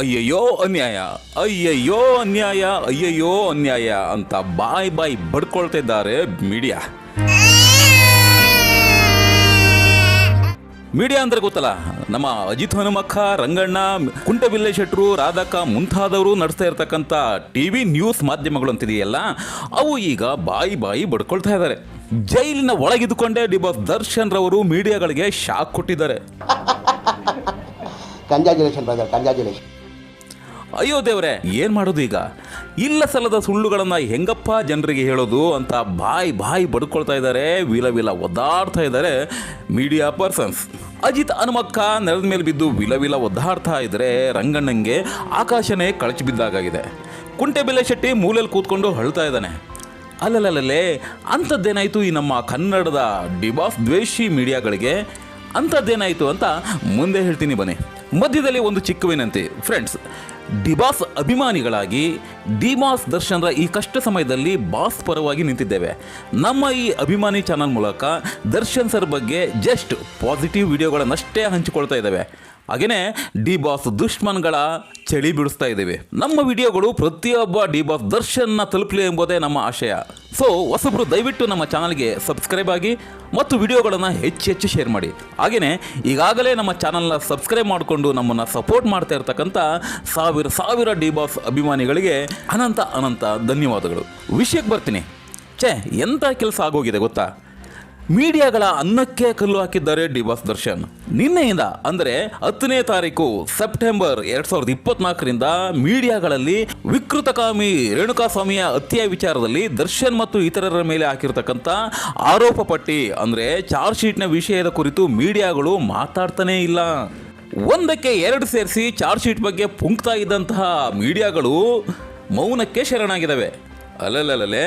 ಅಯ್ಯಯ್ಯೋ, ಅನ್ಯಾಯ. ಅಯ್ಯಯ್ಯೋ ಅನ್ಯಾಯ. ಅಯ್ಯಯ್ಯೋ, ಅನ್ಯಾಯ ಅಂತ ಬಾಯ್ ಬಾಯ್ ಬಡ್ಕೊಳ್ತಿದ್ದಾರೆ ಮೀಡಿಯಾ ಮೀಡಿಯಾ ಅಂದ್ರೆ ಗೊತ್ತಲ್ಲ, ನಮ್ಮ ಅಜಿತ್ ಹನುಮಕ್ಕ, ರಂಗಣ್ಣ, ಕುಂಟಬಿಲ್ಲೆ ಶೆಟ್ರು, ರಾಧಕ್ಕ ಮುಂತಾದವರು ನಡೆಸ್ತಾ ಇರ್ತಕ್ಕಂಥ ಟಿ ವಿ ನ್ಯೂಸ್ ಮಾಧ್ಯಮಗಳು ಅಂತಿದೆಯಲ್ಲ, ಅವು ಈಗ ಬಾಯಿ ಬಾಯಿ ಬಡ್ಕೊಳ್ತಾ ಇದ್ದಾರೆ. ಜೈಲಿನ ಒಳಗಿದ್ದುಕೊಂಡೇ ಡಿ ಬಾಸ್ ದರ್ಶನ್ ರವರು ಮೀಡಿಯಾಗಳಿಗೆ ಶಾಕ್ ಕೊಟ್ಟಿದ್ದಾರೆ. ಕಂಜಾಜುಲೇಷನ್ ಬ್ರದರ್ ಕಂಜಾಜುಲೇಷನ್ ಅಯ್ಯೋ ದೇವ್ರೆ, ಏನ್ ಮಾಡೋದು ಈಗ? ಇಲ್ಲ ಸಲ್ಲದ ಸುಳ್ಳುಗಳನ್ನ ಹೆಂಗಪ್ಪ ಜನರಿಗೆ ಹೇಳೋದು ಅಂತ ಬಾಯಿ ಬಾಯಿ ಬಡ್ಕೊಳ್ತಾ ಇದ್ದಾರೆ, ವಿಲ ವಿಲ ಒದ್ದಾಡ್ತಾ ಇದ್ದಾರೆ ಮೀಡಿಯಾ ಪರ್ಸನ್ಸ್ ಅಜಿತ್ ಹನುಮಕ್ಕ ನೆಲದ ಮೇಲೆ ಬಿದ್ದು ವಿಲ ವಿಲ ಒದ್ದಾಡ್ತಾ ಇದ್ರೆ ರಂಗಣ್ಣಂಗೆ ಆಕಾಶನೇ ಕಳಚಿ ಬಿದ್ದಾಗಿದೆ ಕುಂಟೆಬೆಲೆ ಶೆಟ್ಟಿ ಮೂಲೆಯಲ್ಲಿ ಕೂತ್ಕೊಂಡು ಅಳ್ತಾ ಇದ್ದಾನೆ. ಅಲ್ಲಲ್ಲಲ್ಲೇ ಅಂಥದ್ದೇನಾಯಿತು ಈ ನಮ್ಮ ಕನ್ನಡದ ಡಿಬಾಸ್ ದ್ವೇಷಿ ಮೀಡಿಯಾಗಳಿಗೆ ಅಂಥದ್ದೇನಾಯಿತು ಅಂತ ಮುಂದೆ ಹೇಳ್ತೀನಿ ಬನ್ನಿ. ಮಧ್ಯದಲ್ಲಿ ಒಂದು ಚಿಕ್ಕ ವಿನಂತಿ ಫ್ರೆಂಡ್ಸ್ ಡಿಬಾಸ್ ಅಭಿಮಾನಿಗಳಾಗಿ ಡಿಬಾಸ್ ದರ್ಶನ್ರ ಈ ಕಷ್ಟ ಸಮಯದಲ್ಲಿ ಬಾಸ್ ಪರವಾಗಿ ನಿಂತಿದ್ದೇವೆ. ನಮ್ಮ ಈ ಅಭಿಮಾನಿ ಚಾನಲ್ ಮೂಲಕ ದರ್ಶನ್ ಸರ್ ಬಗ್ಗೆ ಜಸ್ಟ್ ಪಾಸಿಟಿವ್ ವಿಡಿಯೋಗಳನ್ನಷ್ಟೇ ಹಂಚಿಕೊಳ್ತಾ ಇದ್ದಾವೆ. ಹಾಗೆಯೇ ಡಿ ಬಾಸ್ ದುಷ್ಮನ್ಗಳ ಚಳಿ ಬಿಡಿಸ್ತಾ ಇದ್ದೇವೆ. ನಮ್ಮ ವಿಡಿಯೋಗಳು ಪ್ರತಿಯೊಬ್ಬ ಡಿ ಬಾಸ್ ದರ್ಶನ್ನ ತಲುಪಲಿ ಎಂಬುದೇ ನಮ್ಮ ಆಶಯ. ಸೊ ಹೊಸಬ್ರು, ದಯವಿಟ್ಟು ನಮ್ಮ ಚಾನಲ್ಗೆ ಸಬ್ಸ್ಕ್ರೈಬ್ ಆಗಿ ಮತ್ತು ವಿಡಿಯೋಗಳನ್ನು ಹೆಚ್ಚು ಹೆಚ್ಚು ಶೇರ್ ಮಾಡಿ. ಹಾಗೆಯೇ ಈಗಾಗಲೇ ನಮ್ಮ ಚಾನಲ್ನ ಸಬ್ಸ್ಕ್ರೈಬ್ ಮಾಡಿಕೊಂಡು ನಮ್ಮನ್ನು ಸಪೋರ್ಟ್ ಮಾಡ್ತಾ ಇರ್ತಕ್ಕಂಥ ಸಾವಿರ ಸಾವಿರ ಡಿ ಬಾಸ್ ಅಭಿಮಾನಿಗಳಿಗೆ ಅನಂತ ಅನಂತ ಧನ್ಯವಾದಗಳು. ವಿಷಯಕ್ಕೆ ಬರ್ತೀನಿ. ಛೇ ಎಂಥ ಕೆಲಸ ಆಗೋಗಿದೆ ಗೊತ್ತಾ? ಮೀಡಿಯಾಗಳ ಅನ್ನಕ್ಕೆ ಕಲ್ಲು ಹಾಕಿದ್ದಾರೆ ಡಿಬಾಸ್ ದರ್ಶನ್. ನಿನ್ನೆಯಿಂದ, ಅಂದರೆ ಹತ್ತನೇ ತಾರೀಕು ಸೆಪ್ಟೆಂಬರ್ ಎರಡ್ ಸಾವಿರದ ಇಪ್ಪತ್ನಾಲ್ಕರಿಂದ ಮೀಡಿಯಾಗಳಲ್ಲಿ ವಿಕೃತಕಾಮಿ ರೇಣುಕಾಸ್ವಾಮಿಯ ಹತ್ಯೆ ವಿಚಾರದಲ್ಲಿ ದರ್ಶನ್ ಮತ್ತು ಇತರರ ಮೇಲೆ ಹಾಕಿರ್ತಕ್ಕಂಥ ಆರೋಪ ಪಟ್ಟಿ, ಅಂದರೆ ಚಾರ್ಜ್ ಶೀಟ್ನ ವಿಷಯದ ಕುರಿತು ಮೀಡಿಯಾಗಳು ಮಾತಾಡ್ತಾನೇ ಇಲ್ಲ. ಒಂದಕ್ಕೆ ಎರಡು ಸೇರಿಸಿ ಚಾರ್ಜ್ ಶೀಟ್ ಬಗ್ಗೆ ಪುಂಕ್ತಾ ಇದ್ದಂತಹ ಮೀಡಿಯಾಗಳು ಮೌನಕ್ಕೆ ಶರಣಾಗಿದ್ದಾವೆ. ಅಲ್ಲಲ್ಲೇ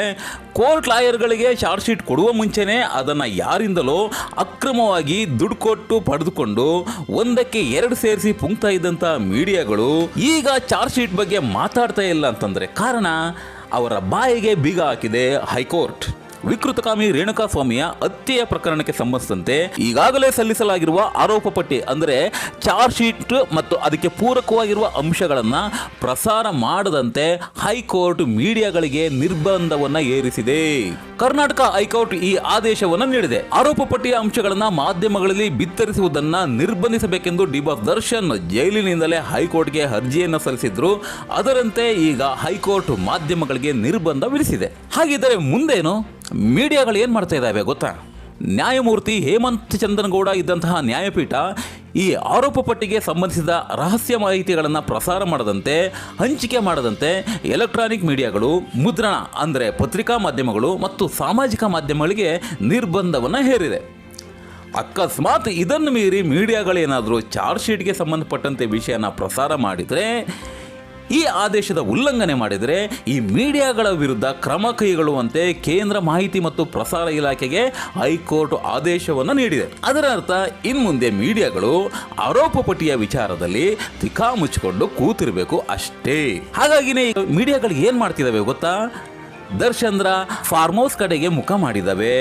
ಕೋರ್ಟ್ ಲಾಯರ್ಗಳಿಗೆ ಚಾರ್ಜ್ ಶೀಟ್ ಕೊಡುವ ಮುಂಚೆನೇ ಅದನ್ನು ಯಾರಿಂದಲೋ ಅಕ್ರಮವಾಗಿ ದುಡ್ಡು ಕೊಟ್ಟು ಪಡೆದುಕೊಂಡು ಒಂದಕ್ಕೆ ಎರಡು ಸೇರಿಸಿ ಪುಂಕ್ತಾ ಇದ್ದಂಥ ಮೀಡಿಯಾಗಳು ಈಗ ಚಾರ್ಜ್ ಶೀಟ್ ಬಗ್ಗೆ ಮಾತಾಡ್ತಾ ಇಲ್ಲ ಅಂತಂದರೆ ಕಾರಣ ಅವರ ಬಾಯಿಗೆ ಬೀಗ ಹಾಕಿದೆ ಹೈಕೋರ್ಟ್. ವಿಕೃತಕಾಮಿ ರೇಣುಕಾಸ್ವಾಮಿಯ ಹತ್ಯೆಯ ಪ್ರಕರಣಕ್ಕೆ ಸಂಬಂಧಿಸಿದಂತೆ ಈಗಾಗಲೇ ಸಲ್ಲಿಸಲಾಗಿರುವ ಆರೋಪ ಪಟ್ಟಿ ಅಂದರೆ ಚಾರ್ಜ್ ಶೀಟ್ ಮತ್ತು ಅದಕ್ಕೆ ಪೂರಕವಾಗಿರುವ ಅಂಶಗಳನ್ನು ಪ್ರಸಾರ ಮಾಡದಂತೆ ಹೈಕೋರ್ಟ್ ಮೀಡಿಯಾಗಳಿಗೆ ನಿರ್ಬಂಧವನ್ನು ಏರಿಸಿದೆ. ಕರ್ನಾಟಕ ಹೈಕೋರ್ಟ್ ಈ ಆದೇಶವನ್ನು ನೀಡಿದೆ. ಆರೋಪ ಪಟ್ಟಿಯ ಅಂಶಗಳನ್ನು ಮಾಧ್ಯಮಗಳಲ್ಲಿ ಬಿತ್ತರಿಸುವುದನ್ನು ನಿರ್ಬಂಧಿಸಬೇಕೆಂದು ಡಿಬಾಸ್ ದರ್ಶನ್ ಜೈಲಿನಿಂದಲೇ ಹೈಕೋರ್ಟ್ಗೆ ಅರ್ಜಿಯನ್ನು ಸಲ್ಲಿಸಿದ್ರು. ಅದರಂತೆ ಈಗ ಹೈಕೋರ್ಟ್ ಮಾಧ್ಯಮಗಳಿಗೆ ನಿರ್ಬಂಧ ವಿಧಿಸಿದೆ. ಹಾಗಿದ್ದರೆ ಮುಂದೇನು? ಮೀಡಿಯಾಗಳು ಏನು ಮಾಡ್ತಾ ಇದ್ದಾವೆ ಗೊತ್ತಾ? ನ್ಯಾಯಮೂರ್ತಿ ಹೇಮಂತ್ ಚಂದನಗೌಡ ಇದ್ದಂತಹ ನ್ಯಾಯಪೀಠ ಈ ಆರೋಪ ಪಟ್ಟಿಗೆ ಸಂಬಂಧಿಸಿದ ರಹಸ್ಯ ಮಾಹಿತಿಗಳನ್ನು ಪ್ರಸಾರ ಮಾಡದಂತೆ, ಹಂಚಿಕೆ ಮಾಡದಂತೆ ಎಲೆಕ್ಟ್ರಾನಿಕ್ ಮೀಡಿಯಾಗಳು, ಮುದ್ರಣ ಅಂದರೆ ಪತ್ರಿಕಾ ಮಾಧ್ಯಮಗಳು ಮತ್ತು ಸಾಮಾಜಿಕ ಮಾಧ್ಯಮಗಳಿಗೆ ನಿರ್ಬಂಧವನ್ನು ಹೇರಿದೆ. ಅಕಸ್ಮಾತ್ ಇದನ್ನು ಮೀರಿ ಮೀಡಿಯಾಗಳೇನಾದರೂ ಚಾರ್ಜ್ ಶೀಟ್ಗೆ ಸಂಬಂಧಪಟ್ಟಂತೆ ವಿಷಯನ ಪ್ರಸಾರ ಮಾಡಿದರೆ ಈ ಆದೇಶದ ಉಲ್ಲಂಘನೆ ಮಾಡಿದರೆ ಈ ಮೀಡಿಯಾಗಳ ವಿರುದ್ಧ ಕ್ರಮ ಕೈಗೊಳ್ಳುವಂತೆ ಕೇಂದ್ರ ಮಾಹಿತಿ ಮತ್ತು ಪ್ರಸಾರ ಇಲಾಖೆಗೆ ಹೈಕೋರ್ಟ್ ಆದೇಶವನ್ನು ನೀಡಿದೆ. ಅದರ ಅರ್ಥ, ಇನ್ಮುಂದೆ ಮೀಡಿಯಾಗಳು ಆರೋಪ ಪಟ್ಟಿಯ ವಿಚಾರದಲ್ಲಿ ತಿಕಾ ಮುಚ್ಚಿಕೊಂಡು ಕೂತಿರಬೇಕು ಅಷ್ಟೇ. ಹಾಗಾಗಿನೇ ಮೀಡಿಯಾಗಳು ಏನು ಮಾಡ್ತಿದ್ದಾವೆ ಗೊತ್ತಾ? ದರ್ಶನ್ರ ಫಾರ್ಮ್ ಹೌಸ್ ಕಡೆಗೆ ಮುಖ ಮಾಡಿದ್ದಾವೆ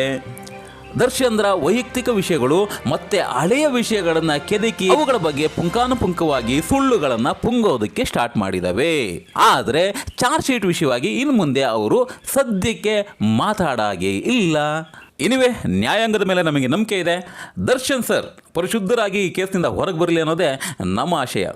ದರ್ಶನ್ರ ವೈಯಕ್ತಿಕ ವಿಷಯಗಳು, ಮತ್ತೆ ಹಳೆಯ ವಿಷಯಗಳನ್ನ ಕೆದಕಿ ಅವುಗಳ ಬಗ್ಗೆ ಪುಂಕಾನುಪುಂಕವಾಗಿ ಸುಳ್ಳುಗಳನ್ನ ಪುಂಗೋದಕ್ಕೆ ಸ್ಟಾರ್ಟ್ ಮಾಡಿದವೆ. ಆದ್ರೆ ಚಾರ್ಜ್ ಶೀಟ್ ವಿಷಯವಾಗಿ ಇನ್ನು ಮುಂದೆ ಅವರು ಸದ್ಯಕ್ಕೆ ಮಾತಾಡಾಗೆ ಇಲ್ಲ. ಇನಿವೆ, ನ್ಯಾಯಾಂಗದ ಮೇಲೆ ನಮಗೆ ನಂಬಿಕೆ ಇದೆ. ದರ್ಶನ್ ಸರ್, ಪರಿಶುದ್ಧರಾಗಿ ಈ ಕೇಸ್ನಿಂದ ಹೊರಗೆ ಬರಲಿ ಅನ್ನೋದೇ ನಮ್ಮ ಆಶಯ.